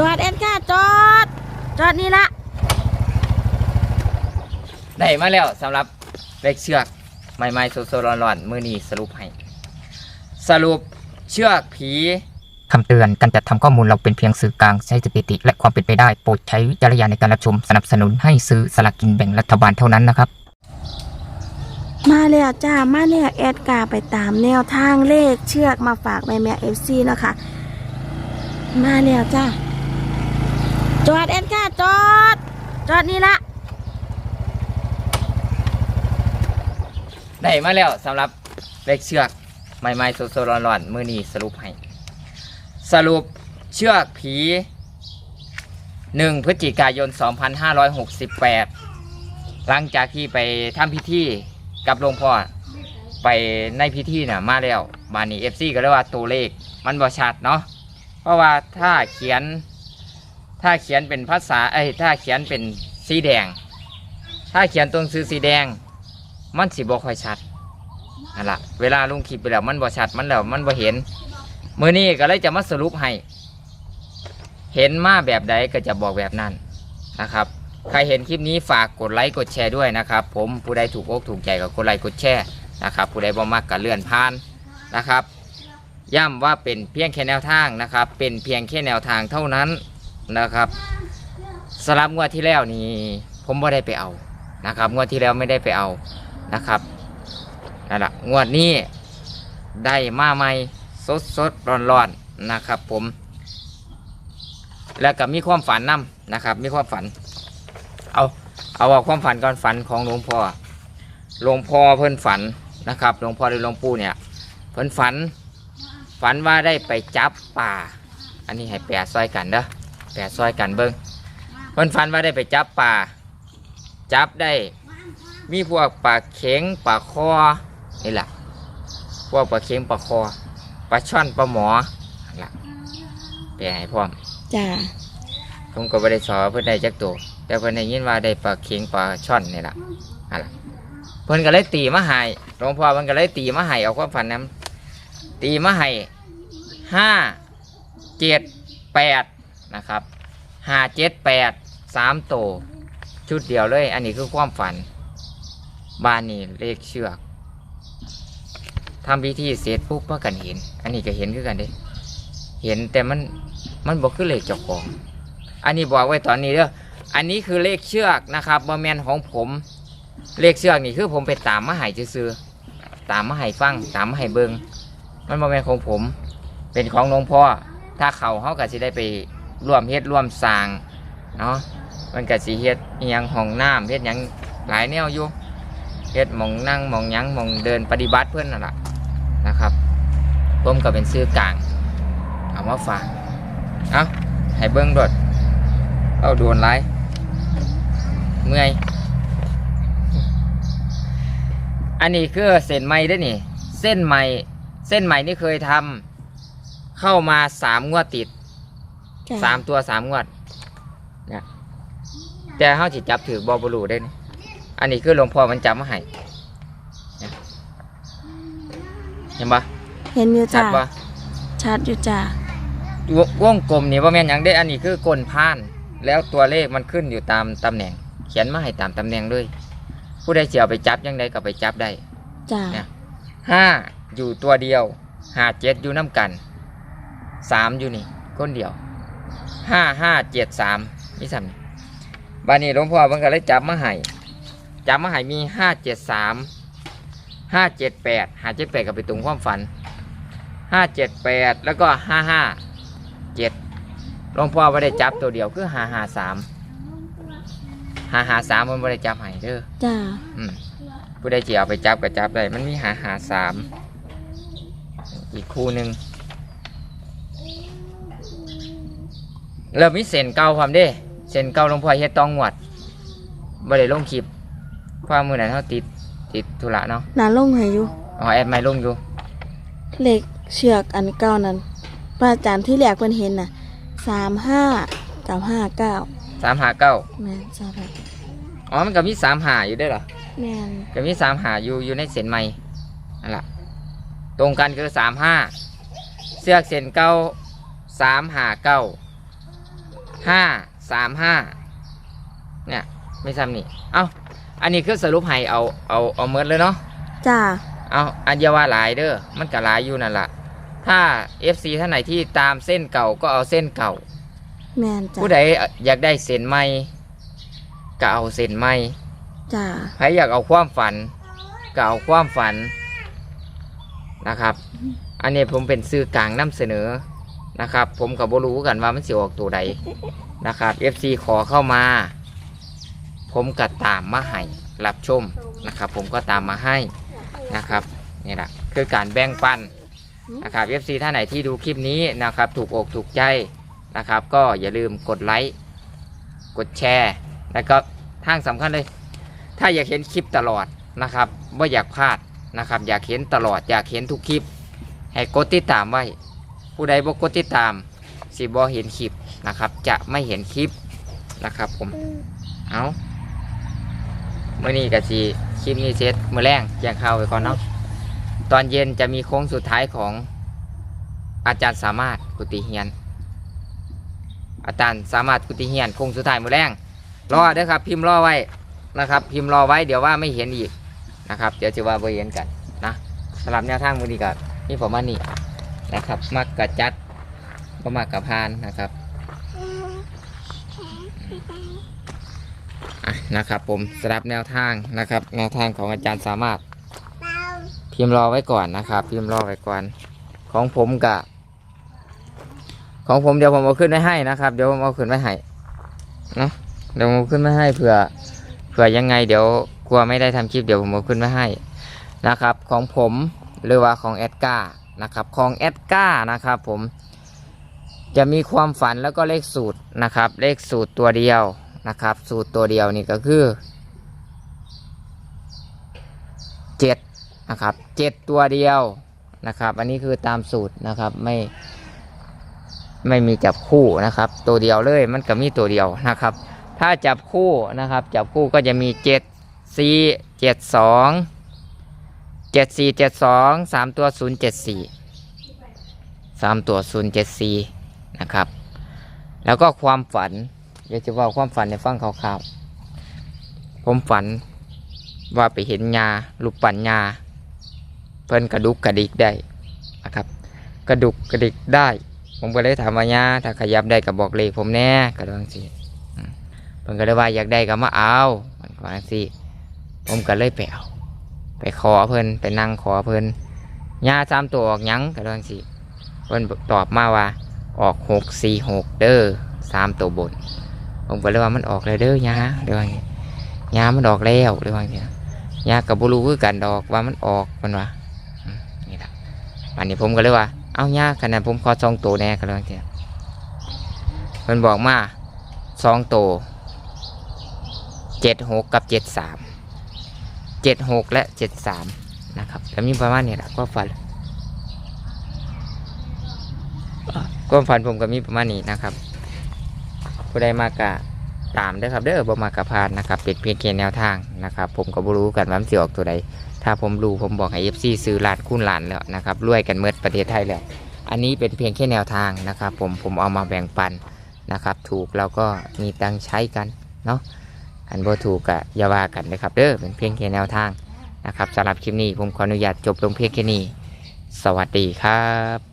จอดเอ็นค่ะจอด จอดนี่ละได้มาแล้วสำหรับเลขเชือกใหม่ๆสดๆร้อนๆมือนี้สรุปให้ สรุปเชือกผีคำเตือนการจัดทำข้อมูลเราเป็นเพียงสื่อกลางใช้สถิติ และความเป็นไปได้ โปรดใช้วิจารณญาณในการรับชมสนับสนุนให้ซื้อสลากกินแบ่งรัฐบาลเท่านั้นนะครับ มาแล้วจ้ามาแล้วแอดกาไปตามแนวทางเลขเชือกมาฝากแม่แม่เอฟซีเนาะคะมาแล้วจ้า จอดเอ็นค่ะจอด จอดนี่ละได้มาแล้วสำหรับเลขเชือกใหม่ๆสดๆร้อนๆมือนี้สรุปให้ สรุปเชือกผี 1 พฤศจิกายน 2568 หลังจากที่ไปทำพิธีกับหลวงพ่อไปในพิธีน่ะมาแล้ว บานนี้เอฟซีก็เรียกว่าตัวเลขมันบ่ชัดเนาะเพราะว่าถ้าเขียน ถ้าเขียนเป็นภาษาเอ้ยถ้าเขียนเป็นสีแดง ถ้าเขียนตรงซื้อสีแดง มันสิบ่ค่อยชัดนั่นละเวลาลุงคลิปไปแล้วมันบ่ชัดมันแล้วมันบ่เห็นมือนี้ก็เลยจะมาสรุปให้ เห็นมาแบบใดก็จะบอกแบบนั้นนะครับ ใครเห็นคลิปนี้ฝากกดไลค์กดแชร์ด้วยนะครับ ผมผู้ใดถูกอกถูกใจก็กดไลค์กดแชร์นะครับ ผู้ใดบ่มักก็เลื่อนผ่านนะครับ ย้ำว่าเป็นเพียงแค่แนวทางนะครับ เป็นเพียงแค่แนวทางเท่านั้น นะครับสำหรับงวดที่แล้วนี่ผมไม่ได้ไปเอานะครับ งวดที่แล้วไม่ได้ไปเอานะครับนั่นแหละงวดนี้ได้มาใหม่สดสดร้อนร้อนนะครับ ผม แล้วก็มีความฝันนํนะครับ มีความฝัน เอาเอาเอาความฝันก่อนฝันของหลวงพ่อหลวงพ่อเพิ่นฝันนะครับหลวงพ่อหรือหลวงปู่เนี่ยเพิ่นฝัน ฝันว่าได้ไปจับป่า อันนี้ให้แปดซอยกันเด้อ แปดซอยกันเบิ้งเพิ่นฝันว่าได้ไปจับป่า จับได้ มีพวกปลาเข็งปลาคอนี่แหละพวกปลาเข็งปลาคอปลาช่อนปลาหมอนั่นล่ะแปลให้พร้อมจ้าผมก็ไม่ได้สอนเพื่อนได้จักตัวแต่เพื่อนได้ยินว่าได้ปลาเค็งปลาช่อนนี่แหละอะไรเพื่อนก็เลยตีมาใหายหลวงพ่อเพื่อนก็เลยตีมาใหายเอาความฝันนั้นตีมาใหายห้าเจ็ดแปด นะครับห้าเจ็ดแปดสามโต ชุดเดียวเลย อันนี้คือความฝันบ้านนี่เลขเชือกทำพิธีเสร็จปุ๊บก็กันเห็น อันนี้ก็เห็นคือกันเด้เห็นแต่มันมันบอกคือเลขเจ้าของ อันนี้บอกไว้ตอนนี้เด้ออันนี้คือเลขเชือกนะครับบอแมนของผม เลขเชือกนี่คือผมไปตามมาหายซื้อๆตามมาหายฟังตามมาหายเบิงมันบอแมนของผม เป็นของหลวงพ่อถ้าเขาเขาก็สิได้ไป ร่วมเฮ็ดร่วมสร้างเนาะมันก็สิเฮ็ดยังห้องน้ำเฮ็ดยังหลายแนวอยู่เฮ็ดมองนั่งมองยังมองเดินปฏิบัติเพื่อนนั่นแหละนะครับผมก็เป็นซื้อกลางเอามาฝากเอาให้เบิ้งโดดเอาโดนไรเมื่อยอันนี้คือเส้นไหมได้อนี่ เส้นไหมเส้นไหมนี่เคยทำเข้ามาสามงวดติด จ้าสามตัวสามงวดเนี่ยแต่เขาจิจับถือบอบลูได้นี่อันนี้คือหลวงพ่อมันจับมาให้เนี่ยเห็นปะเห็นอยู่ชัจ้าดปะชัดอยู่จ้าววงกลมนี่ว่าแม่นหยังได้อันนี้คือกลพาน แล้วตัวเลขมันขึ้นอยู่ตามตำแหน่ง เขียนมาให้ตามตำแหน่งด้วยผู้ใดเสียวไปจับยังไดก็ไปจับได้ จ้าเนี่ย ห้าอยู่ตัวเดียวห้าเจ็ดอยู่น้ำกันสามอยู่นี่คนเดียว ห้าห้าเจ็ดสามนี่สามนี่บานนี้หลวงพ่อมันก็เลยจับมาให้จับมาให้มีห้าเจ็ดสามห้าเจ็ดแปดห้าเจ็ดแปดก็ไปตรงความฝันห้าเจ็ดแปดแล้วก็ห้าห้าเจ็ดหลวงพ่อไม่ได้จับตัวเดียวคือห้าห้าสามห้าห้าสามมันไม่ได้จับให้เด้อจ้าอืมผู้ใดจะเอาไปจับก็จับได้ มันมีหาหาสาม อีกคู่หนึ่ง แล้วมีเส้นเก่าความเด้เส้นเก่าหลวงพ่อเฮ็ดต้องงวดบ่ได้ลงคลิปเพราะว่ามือนั้นเขาติดติดธุระเนาะนาลงให้อยู่อ๋อแอดไม่ลงอยู่เลขเชือกอันเก้านั้นพระอาจารย์ที่แรกเพิ่นเห็นน่ะสามห้ากับห้าเก้าสามหาเก้าแม่นจ้าแบบอ๋อมันก็มีสามหาอยู่ด้วยเหรอแม่นก็มีสามหาอยู่อยู่ในเส้นใหม่นั่นแหละตรงกันคือสามห้าเสือกเส้นเก้าสาม หาเก้าห้าสามห้าเนี่ยไม่ซ้ำนี่เอ้าอันนี้คือสรุปให้เอาเอาเอาเมิดเลยเนาะจ้าเอาอันอยาว่าหลายเด้อมันก็หลายอยู่นั่นละถ้า FC ท่านไหนที่ตามเส้นเก่าก็เอาเส้นเก่าแมนจ้าผู้ใดอยากได้เส้นใหม่ก็เอาเส้นใหม่จ้าใครอยากเอาความฝันก็เอาความฝันนะครับ อันนี้ผมเป็นสื่อกลางนำเสนอ นะครับ ผมกับบรู้กันว่ามันสิออกตัวใดนะครับ FC ขอเข้ามา ผมก็ตามมาให้รับชมนะครับ ผมก็ตามมาให้นะครับนี่แหละคือการแบ่งปันนะครับ FC ท่านไหนที่ดูคลิปนี้นะครับ ถูกอกถูกใจนะครับ ก็อย่าลืมกดไลค์กดแชร์แล้วก็ทางสำคัญเลย ถ้าอยากเห็นคลิปตลอดนะครับว่าอยากพลาดนะครับ อยากเห็นตลอดอยากเห็นทุกคลิป ให้กดติดตามไว้ ผู้ใดบ่กดติดตาม สิบ่เห็นคลิปนะครับ จะไม่เห็นคลิปนะครับ ผม เอาเมื่อนี้ก็สิคลิปนี้เสร็จมือแรงเกียงข้าวไปก่อนเนาะตอนเย็นจะมีโค้งสุดท้ายของอาจารย์สามารถกุติเฮียน อาจารย์สามารถกุติเฮียนโค้งสุดท้ายมือแรงรอเด้อครับ พิมพ์รอไว้นะครับ พิมพ์รอไว้เดี๋ยวว่าไม่เห็นอีกนะครับ เดี๋ยวจะว่าบ่เห็นกันนะสำหรับแนวทางมือนี้ก็นี่ผมว่านี่ นะครับ มักกะจัดก็มักกะพานนะครับนะครับผมสำหรับแนวทางนะครับ แนวทางของอาจารย์สามารถ พิมพ์รอไว้ก่อนนะครับ พิมพ์รอไว้ก่อน ของผมกับของผมเดี๋ยวผมเอาขึ้นไว้ให้นะครับ เดี๋ยวผมเอาขึ้นไว้ให้เนาะเดี๋ยวผมเอาขึ้นไว้ให้เผื่อเผื่อยังไง เดี๋ยวกลัวไม่ได้ทำคลิปเดี๋ยวผมเอาขึ้นไว้ให้นะครับ ของผมหรือว่าของแอดก้า นะครับของแอดก้านะครับผมจะมีความฝันแล้วก็เลขสูตรนะครับ เลขสูตรตัวเดียวนะครับ สูตรตัวเดียวนี่ก็คือเจ็ดนะครับเจ็ดตัวเดียวนะครับ อันนี้คือตามสูตรนะครับไม่ไม่มีจับคู่นะครับ ตัวเดียวเลยมันก็มีตัวเดียวนะครับ ถ้าจับคู่นะครับ จับคู่ก็จะมีเจ็ดสี่เจ็ดสอง เจ็ดสี่เจ็ดสองสามตัวศูนย์เจ็ดสี่สามตัวศูนย์เจ็ดสี่นะครับ แล้วก็ความฝันอยากจะว่าความฝันในฟังคร่าวๆผมฝันว่าไปเห็นยาลูกปั่นยาเพิ่นกระดุกกระดิกได้นะครับ กระดุกกระดิกได้ ผมก็เลยถามว่ายาถ้าขยับได้ก็บอกเลขผมแน่ก็ลองสิเพิ่นก็เลยว่าอยากได้ก็มาเอามันก็สิผมก็เลยไปเอา ไปขอเพิ่นไปนั่งขอเพิ่นยาสามตัวออกยังก็ลองสิเพิ่นตอบมาว่าออกหกสี่หกเด้อสามตัวบน ผมก็เลยว่ามันออกแล้วเด้อยาเดี๋ยวว่าอย่างงี้ยามันออกแล้วเดี๋ยวว่าอย่างงี้ยากับบุรู้คือกันดอกว่ามันออกมันว่านี่ละวันนี้ผมก็เลยว่า เอายาขนาดผมขอสองตัวแน่ก็เลยว่าองงี้มันบอกมาสองตัวเจ็ดหกกับเจ็ดสาม เจ็ดหกและเจ็ดสามนะครับแล้วมีประมาณนี้แหละก็ฝันก็ฝันผมก็มีประมาณนี้นะครับผู้ใดมากะตามเด้ครับเด้อบ่มากะพานนะครับเป็นเพียงแค่แนวทางนะครับ ผมก็บ่รู้กันว่ามันสิออกตัวใดถ้าผมรู้ผมบอกให้ FC ซื้อหลานคูณล้านแล้วนะครับรวยกันเมื่อประเทศไทยแล้วอันนี้เป็นเพียงแค่แนวทางนะครับ ผมผมเอามาแบ่งปันนะครับ ถูกเราก็มีตังใช้กันเนาะ อันบ่ถูกกะอย่าว่ากันนะครับเด้อเป็นเพียงแค่แนวทางนะครับสำหรับคลิปนี้ผมขออนุญาตจบลงเพียงแค่นี้ สวัสดีครับ